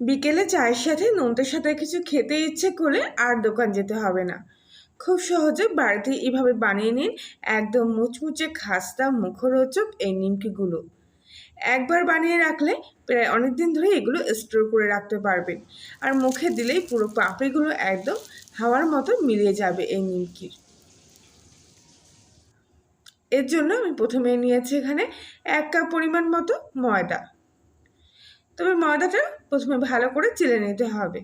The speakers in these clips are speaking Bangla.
বিকেলে চায়ের সাথে নোনতার সাথে কিছু খেতে ইচ্ছে করলে আর দোকান যেতে হবে না। খুব সহজে বাড়িতে এভাবে বানিয়ে নিন একদম মুচমুচে খাস্তা মুখরোচক এই নিমকিগুলো। একবার বানিয়ে রাখলে প্রায় অনেক দিন ধরে এগুলো স্টোর করে রাখতে পারবেন আর মুখে দিলেই পুরো পাপড়িগুলো একদম হাওয়ার মতো মিলিয়ে যাবে এই নিমকির। এর জন্য আমি প্রথমে নিয়েছি এখানে এক কাপ পরিমাণ মতো ময়দা। তবে ময়দাটা প্রথমে ভালো করে চেলে নিতে হবে।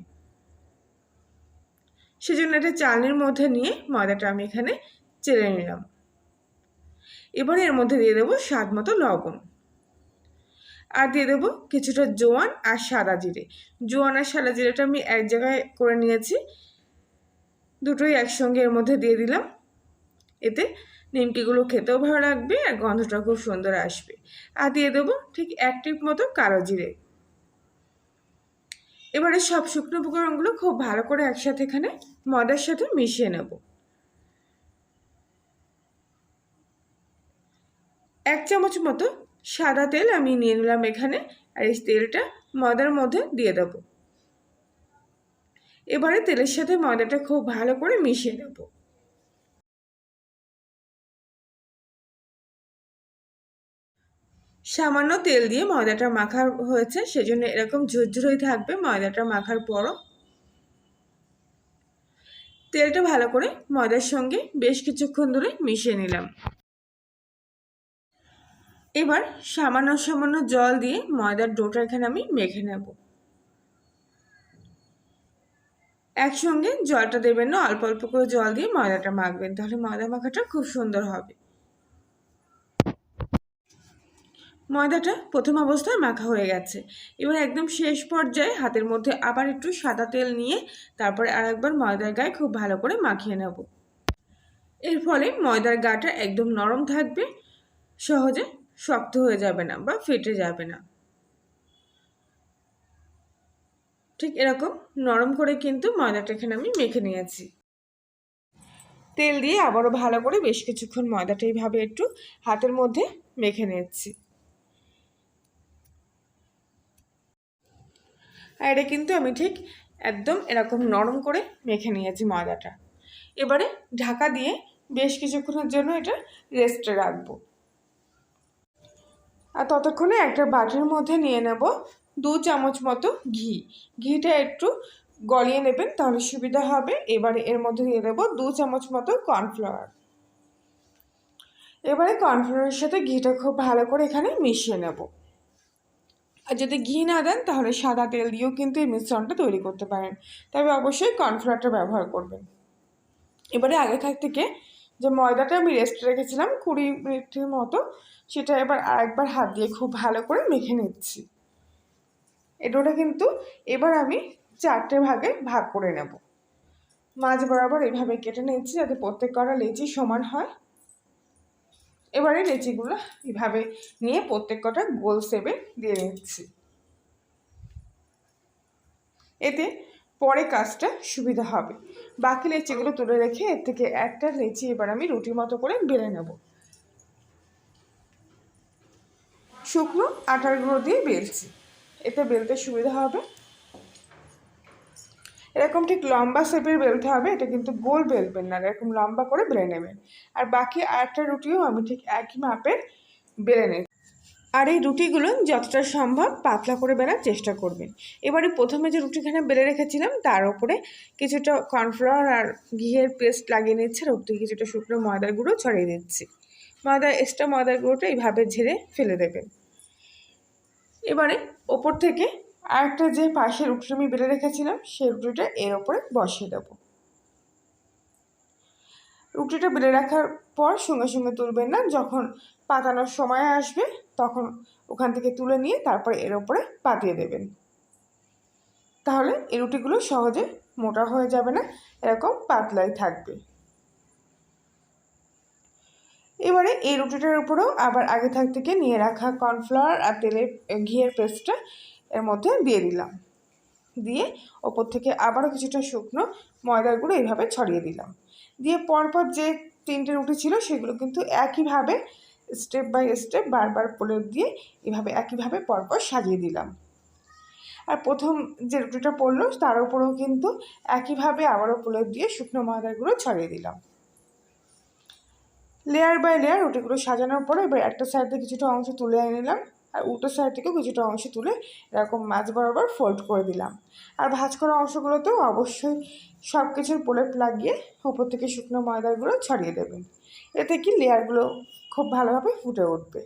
সেজন্য এটা চালনির মধ্যে নিয়ে ময়দাটা আমি এখানে চেলে নিলাম। এবার এর মধ্যে দিয়ে দেবো স্বাদ মতো লবণ। আর দিয়ে দেবো কিছুটা জোয়ান আর সাদা জিরে। জোয়ান আর সাদা জিরেটা আমি এক জায়গায় করে নিয়েছি। দুটোই একসঙ্গে এর মধ্যে দিয়ে দিলাম। এতে নিমকিগুলো খেতেও ভালো লাগবে আর গন্ধটা খুব সুন্দর আসবে। আর দিয়ে দেবো ঠিক এক টিপ মতো কালো জিরে। এবারে সব শুকনো উপকরণগুলো খুব ভালো করে একসাথে এখানে ময়দার সাথে মিশিয়ে নেব। এক চামচ মতো সাদা তেল আমি নিয়ে নিলাম এখানে আর এই তেলটা ময়দার মধ্যে দিয়ে দেব। এবারে তেলের সাথে ময়দাটা খুব ভালো করে মিশিয়ে নেব। সামান্য তেল দিয়ে ময়দাটা মাখা হয়েছে, সেজন্য এরকম ঝুরঝুরই থাকবে ময়দাটা মাখার পরও। তেলটা ভালো করে ময়দার সঙ্গে বেশ কিছুক্ষণ ধরে মিশিয়ে নিলাম। এবার সামান্য সামান্য জল দিয়ে ময়দার ডোটা এখানে আমি মেখে নেব। একসঙ্গে জলটা দেবেন না, অল্প অল্প করে জল দিয়ে ময়দাটা মাখবেন, তাহলে ময়দা মাখাটা খুব সুন্দর হবে। ময়দাটা প্রথম অবস্থায় মাখা হয়ে গেছে। এবার একদম শেষ পর্যায়ে হাতের মধ্যে আবার একটু সাদা তেল নিয়ে তারপরে আর একবার ময়দার গায়ে খুব ভালো করে মাখিয়ে নেব। এর ফলে ময়দার গাটা একদম নরম থাকবে, সহজে শক্ত হয়ে যাবে না বা ফেটে যাবে না। ঠিক এরকম নরম করে কিন্তু ময়দাটা এখানে আমি মেখে নিয়েছি। তেল দিয়ে আবারও ভালো করে বেশ কিছুক্ষণ ময়দাটা এইভাবে একটু হাতের মধ্যে মেখে নিচ্ছি আর এটা কিন্তু আমি ঠিক একদম এরকম নরম করে মেখে নিয়েছি ময়দাটা। এবারে ঢাকা দিয়ে বেশ কিছুক্ষণের জন্য এটা রেস্টে রাখব। আর ততক্ষণে একটা বাটির মধ্যে নিয়ে নেব দু চামচ মতো ঘি। ঘিটা একটু গলিয়ে নেবেন তাহলে সুবিধা হবে। এবারে এর মধ্যে দিয়ে দেবো দু চামচ মতো কর্নফ্লাওয়ার। এবারে কর্নফ্লাওয়ারের সাথে ঘিটা খুব ভালো করে এখানে মিশিয়ে নেব। আর যদি ঘি না দেন, তাহলে সাদা তেল দিয়েও কিন্তু এই মিশ্রণটা তৈরি করতে পারেন। তবে অবশ্যই কর্নফ্লাওয়ারটা ব্যবহার করবেন। এবারে আগে থাক থেকে যে ময়দাটা আমি রেস্টে রেখেছিলাম কুড়ি মিনিটের মতো, সেটা এবার আরেকবার হাত দিয়ে খুব ভালো করে মেখে নিচ্ছি। এটাটা কিন্তু এবার আমি চারটে ভাগে ভাগ করে নেব। মাঝ বরাবর এভাবে কেটে নিচ্ছি যাতে প্রত্যেক কটা লেচি সমান হয়। এবারে লেচিগুলো এভাবে নিয়ে প্রত্যেক কটা গোল সেপে দিয়ে নিচ্ছি। এতে পরে কাজটা সুবিধা হবে। বাকি লেচিগুলো তুলে রেখে এর থেকে একটা লেচি এবার আমি রুটি মতো করে বেলে নেব। শুকনো আটার গুঁড়ো দিয়ে বেলছি। এতে বেলতে সুবিধা হবে। এরকম ঠিক লম্বা শেপের বেলতে হবে, এটা কিন্তু গোল বেলবেন না, এরকম লম্বা করে বেলে নেবেন। আর বাকি আরেকটা রুটিও আমি ঠিক একই মাপের বেলে নেব। আর এই রুটিগুলো যতটা সম্ভব পাতলা করে বেলার চেষ্টা করবেন। এবারে প্রথমে যে রুটিখানে বেলে রেখেছিলাম, তার উপরে কিছুটা কর্নফ্লাওয়ার আর ঘিয়ের পেস্ট লাগিয়ে নিচ্ছে, আর উপরে কিছুটা শুকনো ময়দার গুঁড়ো ছড়িয়ে দিচ্ছি। ময়দা এক্সট্রা ময়দার গুঁড়োটা এইভাবে ঝেড়ে ফেলে দেবেন। এবারে ওপর থেকে আরেকটা যে পাশের রুটি আমি বেলে রেখেছিলাম, সেই রুটিটা এর ওপরে বসিয়ে দেবো। রুটিটা বেলে রাখার পর সঙ্গে সঙ্গে তুলবেন না। যখন পাতানোর সময় আসবে, তখন ওখান থেকে তুলে নিয়ে তারপরে এর ওপরে পাতিয়ে দেবেন। তাহলে এই রুটিগুলো সহজে মোটা হয়ে যাবে না, এরকম পাতলাই থাকবে। এবারে এই রুটিটার উপরেও আবার আগে থাক থেকে নিয়ে রাখা কর্নফ্লাওয়ার আর তেলের ঘিয়ের পেস্টটা এর মধ্যে দিয়ে দিলাম। দিয়ে ওপর থেকে আবারও কিছুটা শুকনো ময়দার গুঁড়ো এইভাবে ছড়িয়ে দিলাম। দিয়ে পরপর যে তিনটে রুটি ছিল সেগুলো কিন্তু একইভাবে স্টেপ বাই স্টেপ বারবার প্রলেপ দিয়ে এভাবে একইভাবে পরপর সাজিয়ে দিলাম। আর প্রথম যে রুটিটা পড়ল তার উপরেও কিন্তু একইভাবে আবারও প্রলেপ দিয়ে শুকনো ময়দাগুলো ছড়িয়ে দিলাম। লেয়ার বাই লেয়ার রুটিগুলো সাজানোর পরে এবার একটা সাইডে কিছুটা অংশ তুলে নিলাম। আর উল্টো সাইড থেকেও কিছুটা অংশ তুলে এরকম মাছ বরাবর ফোল্ড করে দিলাম। আর ভাজ করা অংশগুলোতেও অবশ্যই সব কিছুর প্রলেপ লাগিয়ে ওপর থেকে শুকনো ময়দাগুলো ছড়িয়ে দেবেন। এতে কি লেয়ারগুলো খুব ভালোভাবে ফুটে উঠবে।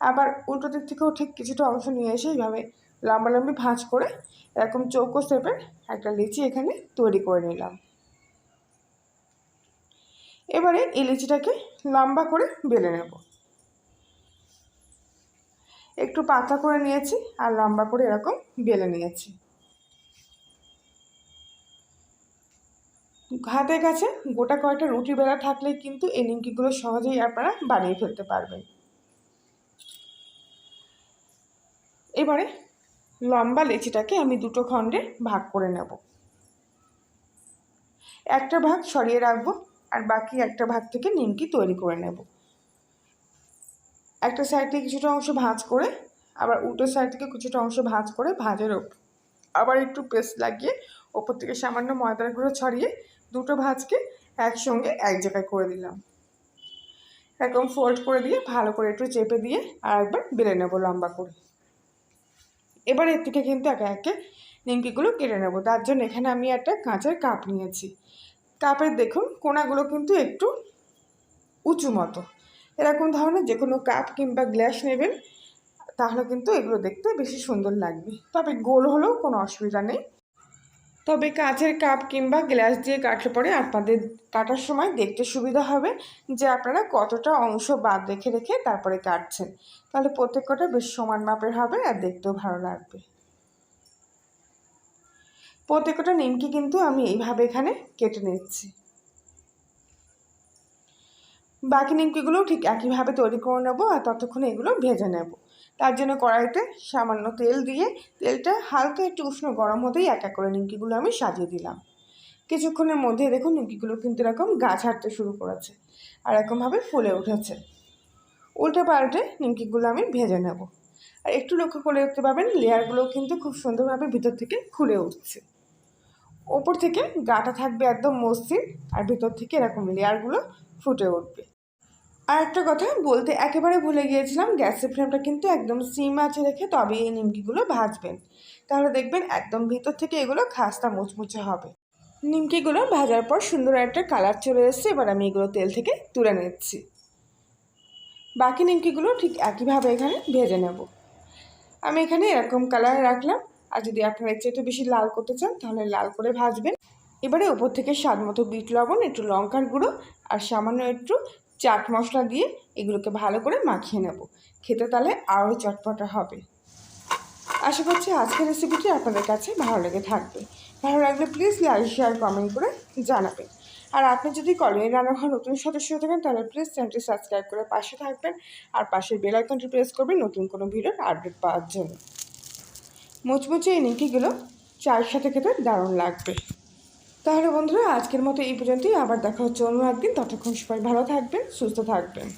আবার উল্টো দিক থেকেও ঠিক কিছুটা অংশ নিয়ে এসে এইভাবে লম্বালম্বি ভাঁজ করে এরকম চৌকো শেপের একটা লিচি এখানে তৈরি করে নিলাম। এবারে এই লিচিটাকে লম্বা করে বেলে নেব। একটু পাতলা করে নিয়েছি আর লম্বা করে এরকম বেলে নিয়েছি। হাতের কাছে গোটা কয়েকটা রুটি বেলা থাকলে কিন্তু এই নিমকিগুলো সহজেই আপনারা বানিয়ে ফেলতে পারবেন। এবারে লম্বা লেচিটাকে আমি দুটো খণ্ডে ভাগ করে নেব। একটা ভাগ সরিয়ে রাখব আর বাকি একটা ভাগ থেকে নিমকি তৈরি করে নেব। একটা সাইড থেকে কিছুটা অংশ ভাঁজ করে, আবার উল্টো সাইড থেকে কিছুটা অংশ ভাঁজ করে ভাজের ওপর আবার একটু পেস্ট লাগিয়ে ওপর থেকে সামান্য ময়দার গুঁড়ো ছড়িয়ে দুটো ভাজকে একসঙ্গে এক জায়গায় করে দিলাম। এরকম ফোল্ড করে দিয়ে ভালো করে একটু চেপে দিয়ে আর একবার বেলে নেব লম্বা করে। এবার এর থেকে কিন্তু একে একে নিমকিগুলো কেটে নেব। তার জন্য এখানে আমি একটা কাঁচের কাপ নিয়েছি। কাপের দেখুন কোনাগুলো কিন্তু একটু উঁচু মতো। এরকম ধরনের যে কোনো কাপ কিংবা গ্লাস নেবেন, তাহলে কিন্তু এগুলো দেখতে বেশি সুন্দর লাগবে। তবে গোল হলেও কোনো অসুবিধা নেই। তবে কাঁচের কাপ কিংবা গ্লাস দিয়ে কাটলে পরে আপনাদের কাটার সময় দেখতে সুবিধা হবে যে আপনারা কতটা অংশ বাদ রেখে রেখে তারপরে কাটছেন। তাহলে প্রত্যেক কটা বেশ সমান মাপের হবে আর দেখতেও ভালো লাগবে। প্রত্যেকটা নিমকি কিন্তু আমি এইভাবে এখানে কেটে নিচ্ছি। বাকি নিমকিগুলোও ঠিক একইভাবে তৈরি করে নেব আর ততক্ষণে এগুলো ভেজে নেব। তার জন্য কড়াইতে সামান্য তেল দিয়ে তেলটা হালকা একটু উষ্ণ গরম হতেই এক এক করে নিমকিগুলো আমি সাজিয়ে দিলাম। কিছুক্ষণের মধ্যে দেখুন নিমকিগুলো কিন্তু এরকম গা ছাড়তে শুরু করেছে আর এরকমভাবে ফুলে উঠেছে। উল্টে পাল্টে নিমকিগুলো আমি ভেজে নেব। আর একটু লক্ষ্য করে দেখতে পাবেন লেয়ারগুলো কিন্তু খুব সুন্দরভাবে ভিতর থেকে খুলে উঠছে। ওপর থেকে গাটা থাকবে একদম মসৃণ আর ভিতর থেকে এরকম লেয়ারগুলো ফুটে উঠবে। আর একটা কথা, বলতে একেবারে ভুলে গিয়েছিলাম, গ্যাসের ফ্লেমটা কিন্তু একদম সিম আছে রেখে তবে এই নিমকিগুলো ভাজবেন। তাহলে দেখবেন একদম ভিতর থেকে এগুলো খাস্তা মুচমুচে হবে। নিমকিগুলো ভাজার পর সুন্দর একটা কালার চলে এসছে, এবার আমি এগুলো তেল থেকে তুলে নিচ্ছি। বাকি নিমকিগুলো ঠিক একইভাবে এখানে ভেজে নেব। আমি এখানে এরকম কালার রাখলাম, আর যদি আপনারা একটু একটু বেশি লাল করতে চান, তাহলে লাল করে ভাজবেন। এবারে উপর থেকে স্বাদ মতো বিট লবণ, একটু লঙ্কার গুঁড়ো, আর সামান্য একটু চাট মশলা দিয়ে এগুলোকে ভালো করে মাখিয়ে নেব। খেতে তাহলে আরও চটপটা হবে। আশা করছি আজকের রেসিপিটি আপনাদের কাছে ভালো লেগে থাকবে। ভালো লাগলে প্লিজ লাইক শেয়ার কমেন্ট করে জানাবেন। আর আপনি যদি কলোনি রান্নাঘর নতুন সদস্য হয়ে থাকেন, তাহলে প্লিজ চ্যানেলটি সাবস্ক্রাইব করে পাশে থাকবেন আর পাশের বেল আইকনটি প্রেস করবেন নতুন কোনো ভিডিওর আপডেট পাওয়ার জন্য। মুচমুচে এই নিমকিগুলো চায়ের সাথে খেতে দারুণ লাগবে। তাহলে বন্ধুরা, আজকের মতো এই পর্যন্তই। আবার দেখা হচ্ছে অন্য একদিন। ততক্ষণ সবাই ভালো থাকবেন, সুস্থ থাকবেন।